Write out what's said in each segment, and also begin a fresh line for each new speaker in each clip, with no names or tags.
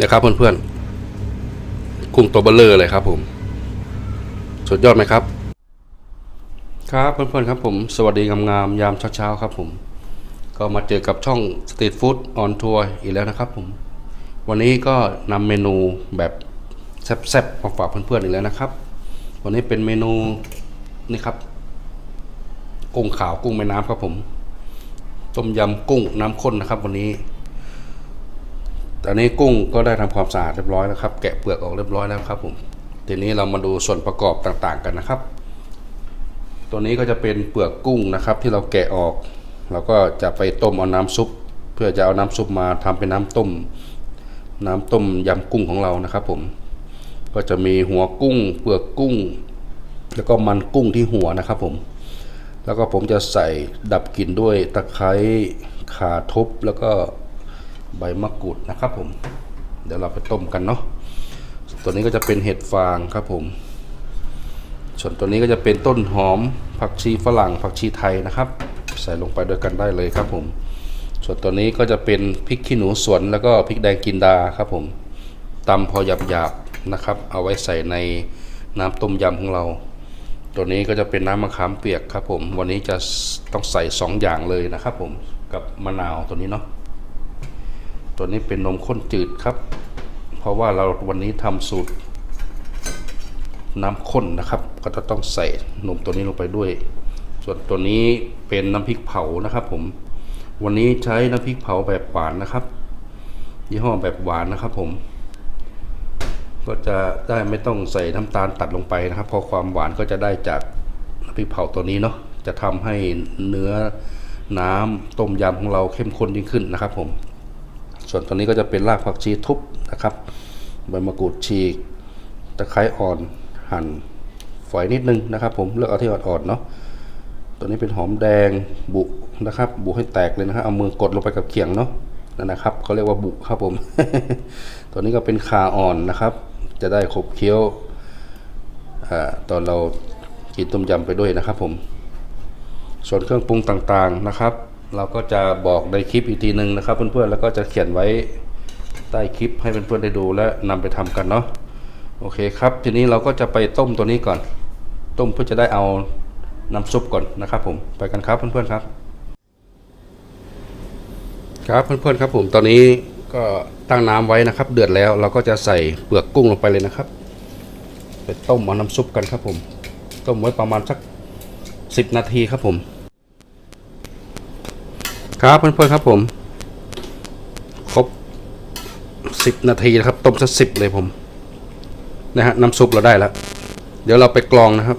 นะครับเพื่อนๆกุ้งตัวเบลเลอร์เลยครับผม สุดยอดไหมครับ ครับเพื่อนๆครับผมสวัสดีงามๆยามเช้าๆครับผม ก็มาเจอกับช่องสตรีทฟู้ดออนทัวร์อีกแล้วนะครับผม วันนี้ก็นำเมนูแบบแซ่บๆมาฝากเพื่อนๆอีกแล้วนะครับ วันนี้เป็นเมนูนี่ครับ กุ้งขาวกุ้งแม่น้ำครับผม ต้มยำกุ้งน้ำข้นนะครับ วันนี้ ตอนนี้กุ้งก็ได้ทำความสะอาดเรียบร้อยแล้วครับแกะเปลือกออกเรียบร้อยแล้วครับผมทีนี้เรามาดูส่วนประกอบต่างๆกันนะครับ ตัวนี้ก็จะเป็นเปลือกกุ้งนะครับ ที่เราแกะออก เราก็จะไปต้มเอาน้ำซุป เพื่อจะเอาน้ำซุปมาทำเป็นน้ำต้ม น้ำต้มยำกุ้งของเรานะครับผมก็จะมีหัวกุ้ง เปลือกกุ้ง แล้วก็มันกุ้งที่หัวนะครับผม แล้วก็ผมจะใส่ดับกลิ่นด้วยตะไคร้ข่าทบแล้วก็ ใบมะกรูดนะครับผม เดี๋ยวเราไปต้มกันเนาะตัวนี้ก็จะเป็นเห็ดฟางครับผม ส่วนตัวนี้ก็จะเป็นต้นหอมผักชีฝรั่งผักชีไทยนะครับ ใส่ลงไปด้วยกันได้เลยครับผม ส่วนตัวนี้ก็จะเป็นพริกขี้หนูสวนแล้วก็พริกแดงกินดาครับผมตำพอหยาบๆนะครับ เอาไว้ใส่ในน้ำต้มยำของเรา ตัวนี้ก็จะเป็นน้ำมะขามเปียกครับผม วันนี้จะต้องใส่สองอย่างเลยนะครับผมกับมะนาวตัวนี้เนาะ ตัวนี้เป็นนมข้นจืดครับ เพราะว่าเราวันนี้ทำสูตรน้ำข้นนะครับ ก็จะต้องใส่นมตัวนี้ลงไปด้วย ส่วนตัวนี้เป็นน้ำพริกเผานะครับ ผม วันนี้ใช้น้ำพริกเผาแบบหวานนะครับ ยี่ห้อแบบหวานนะครับ ผม ก็จะได้ไม่ต้องใส่น้ำตาลตัดลงไปนะครับเพราะความหวานก็จะได้จากน้ำพริกเผาตัวนี้เนาะ จะทำให้เนื้อน้ำต้มยำของเราเข้มข้นยิ่งขึ้นนะครับ ผม ส่วนตัวนี้ก็จะเป็นรากผักชีทุบนะครับใบมะกรูดฉีกตะไคร้อ่อนหั่นฝอยนิดนึงนะครับผมเลือกเอาที่อ่อนๆเนาะตัวนี้เป็นหอมแดงบุนะครับ บุให้แตกเลยนะครับเอามือกดลงไปกับเขียงเนาะนั่นนะครับเขาเรียกว่าบุครับผม ตัวนี้ก็เป็นขาอ่อนนะครับ จะได้ขบเคี้ยวอตอนเรากินต้มยำไปด้วยนะครับผม ส่วนเครื่องปรุงต่างๆนะครับ เราก็จะบอกในคลิปอีกทีหนึ่งนะครับ เพื่อนๆแล้วก็จะเขียนไว้ใต้คลิปให้เพื่อนๆได้ดูและนำไปทำกันเนาะโอเคครับ ทีนี้เราก็จะไปต้มตัวนี้ก่อน ต้มเพื่อจะได้เอาน้ำซุปก่อนนะครับ ผมไปกันครับเพื่อนๆครับ ครับเพื่อนๆครับ ผมตอนนี้ก็ตั้งน้ำไว้นะครับ เดือดแล้วเราก็จะใส่เปลือกกุ้งลงไปเลยนะครับไปต้มเอาน้ำซุปกันครับผม ต้มไว้ประมาณสักสิบนาทีครับผม ครับเพื่อนๆครับผม ครบสิบนาทีนะครับ ต้มสักสิบเลยผม นะฮะน้ำซุปเราได้แล้ว เดี๋ยวเราไปกรองนะครับ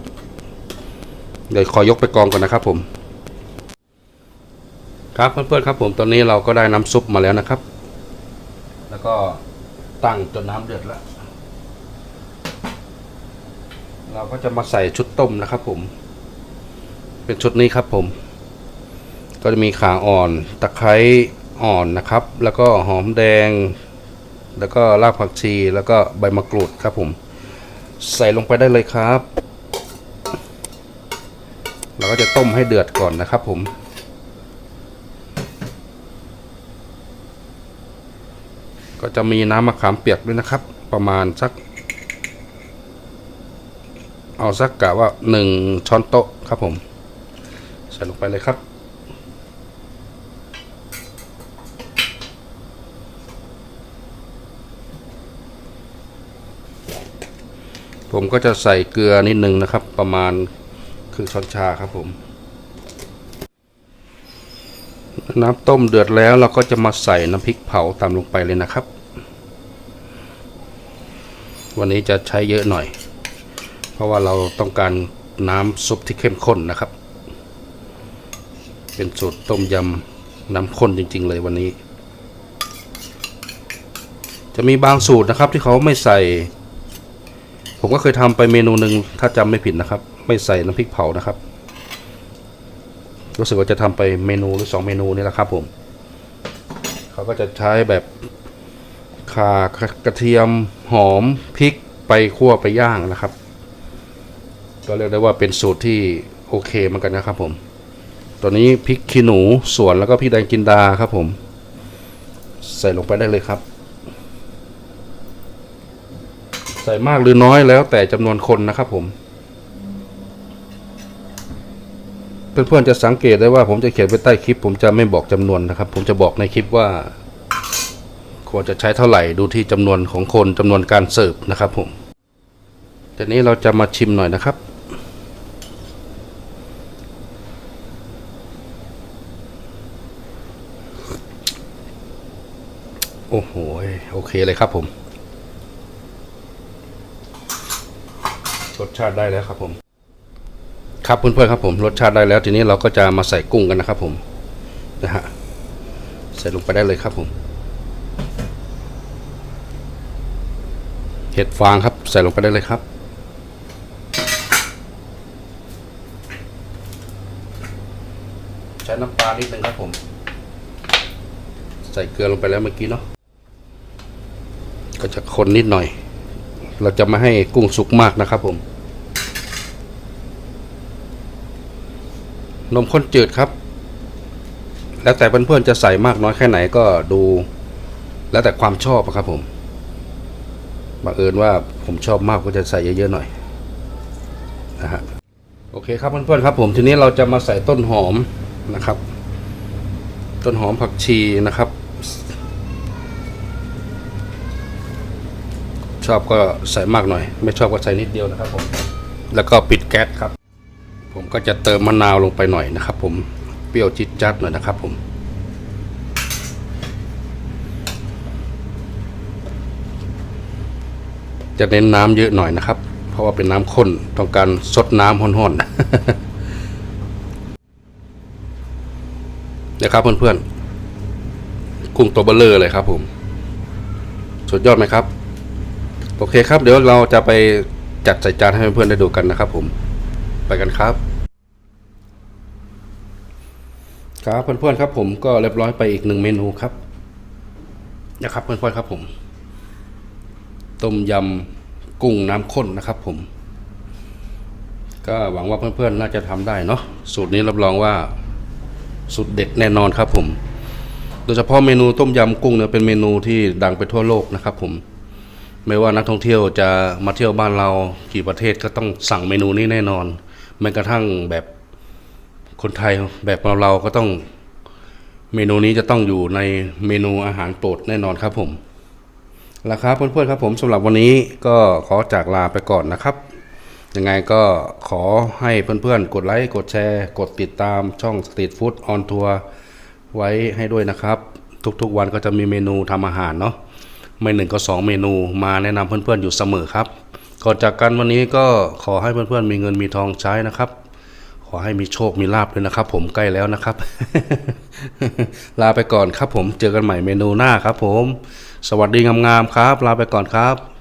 เดี๋ยวขอยกไปกรองก่อนนะครับผม ครับเพื่อนๆครับผมตอนนี้เราก็ได้น้ำซุปมาแล้วนะครับ แล้วก็ตั้งจนน้ำเดือดแล้วเราก็จะมาใส่ชุดต้มนะครับผม เป็นชุดนี้ครับผม ก็จะมีขาอ่อนตะไคร้อ่อนนะครับ แล้วก็หอมแดง แล้วก็รากผักชีแล้วก็ใบมะกรูดครับผม ใส่ลงไปได้เลยครับ เราก็จะต้มให้เดือดก่อนนะครับผมก็จะมีน้ำมะขามเปียกด้วยนะครับ ประมาณสัก เอาสักกะว่าหนึ่งช้อนโต๊ะครับผม ใส่ลงไปเลยครับ ผมก็จะใส่เกลือนิดนึงนะครับ ประมาณครึ่งช้อนชาครับผม น้ำต้มเดือดแล้วเราก็จะมาใส่น้ำพริกเผาตามลงไปเลยนะครับ วันนี้จะใช้เยอะหน่อย เพราะว่าเราต้องการน้ำซุปที่เข้มข้นนะครับ เป็นสูตรต้มยำน้ำข้นจริง ๆ เลยวันนี้ จะมีบางสูตรนะครับที่เขาไม่ใส่ ผมก็เคยทำไปเมนูหนึ่งถ้าจำไม่ผิดนะครับ ไม่ใส่น้ำพริกเผานะครับ รู้สึกว่าจะทำไปเมนูหรือสองเมนูนี่แหละครับผมเขาก็จะใช้แบบข่ากระเทียมหอมพริกไปคั่วไปย่างนะครับ ก็เรียกได้ว่าเป็นสูตรที่โอเคเหมือนกันนะครับผมตัวนี้พริกขี้หนูสวนแล้วก็พริกแดงจินดาครับผม ใส่ลงไปได้เลยครับ ใส่มากหรือน้อยแล้วแต่จำนวนคนนะครับผม เพื่อนๆจะสังเกตได้ว่าผมจะเขียนไว้ใต้คลิป ผมจะไม่บอกจำนวนนะครับ ผมจะบอกในคลิปว่า ควรจะใช้เท่าไหร่ดูที่จำนวนของคนจำนวนการเสิร์ฟนะครับผมทีนี้เราจะมาชิมหน่อยนะครับโอ้โห โอเคเลยครับผม สชาติได้แล้วครับผม ครับเพื่อนๆครับผมรสชาติได้แล้ว ทีนี้เราก็จะมาใส่กุ้งกันนะครับ ผมนะฮะใส่ลงไปได้เลยครับผมเห็ดฟางครับ ใส่ลงไปได้เลยครับ ใช้น้ำปลานิดนึงครับผม ใส่เกลือลงไปแล้วเมื่อกี้เนาะก็จะคนนิดหน่อย เราจะไม่ให้กุ้งสุกมากนะครับผม นมข้นจืดครับ แล้วแต่เพื่อนๆจะใส่มากน้อยแค่ไหนก็ดู แล้วแต่ความชอบครับผมบังเอิญว่าผมชอบมากก็จะใส่เยอะๆหน่อยนะฮะโอเคครับเพื่อนๆครับ ผมทีนี้เราจะมาใส่ต้นหอมนะครับ ต้นหอมผักชีนะครับ ชอบก็ใส่มากหน่อย ไม่ชอบก็ใส่นิดเดียวนะครับผมแล้วก็ปิดแก๊สครับ ผมก็จะเติมมะนาวลงไปหน่อยนะครับ ผมเปรี้ยวจิ๊ดจัดหน่อยนะครับ ผมจะเน้นน้ำเยอะหน่อยนะครับ เพราะว่าเป็นน้ำข้นต้องการซดน้ำห้อนๆนะครับเพื่อนๆกุ้งตัวเบลเลอร์เลยครับผม สุดยอดไหมครับ โอเคครับ เดี๋ยวเราจะไปจัดใส่จานให้เพื่อนๆได้ดูกันนะครับผม ไปกันครับ ครับเพื่อนๆครับ ผมก็เรียบร้อยไปอีกหนึ่งเมนูครับ นะครับเพื่อนๆครับผม ต้มยำกุ้งน้ำข้นนะครับ ผม ก็หวังว่าเพื่อนๆน่าจะทำได้เนาะสูตรนี้รับรองว่าสุดเด็ดแน่นอนครับ ผม โดยเฉพาะเมนูต้มยำกุ้งเนี่ยเป็นเมนูที่ดังไปทั่วโลกนะครับ ผมไม่ว่านักท่องเที่ยวจะมาเที่ยวบ้านเรากี่ประเทศก็ต้องสั่งเมนูนี้แน่นอน แม้กระทั่งแบบคนไทยแบบเราเราก็ต้องเมนูนี้จะต้องอยู่ในเมนูอาหารโปรดแน่นอนครับผมราคาเพื่อนๆครับผมสำหรับวันนี้ก็ขอจากลาไปก่อนนะครับยังไงก็ขอให้เพื่อนๆ กดไลค์ กดแชร์ กดติดตามช่อง Street Food on Tour ไว้ให้ด้วยนะครับ ทุกๆวันก็จะมีเมนูทำอาหารเนาะไม่หนึ่งก็สองเมนูมาแนะนำเพื่อนๆอยู่เสมอครับ ก่อนจากกันวันนี้ก็ขอให้เพื่อนๆมีเงินมีทองใช้นะครับ ขอให้มีโชคมีลาบด้วยนะครับ ผมใกล้แล้วนะครับ ลาไปก่อนครับผมเจอกันใหม่เมนูหน้าครับ ผม สวัสดีงามๆครับ ลาไปก่อนครับ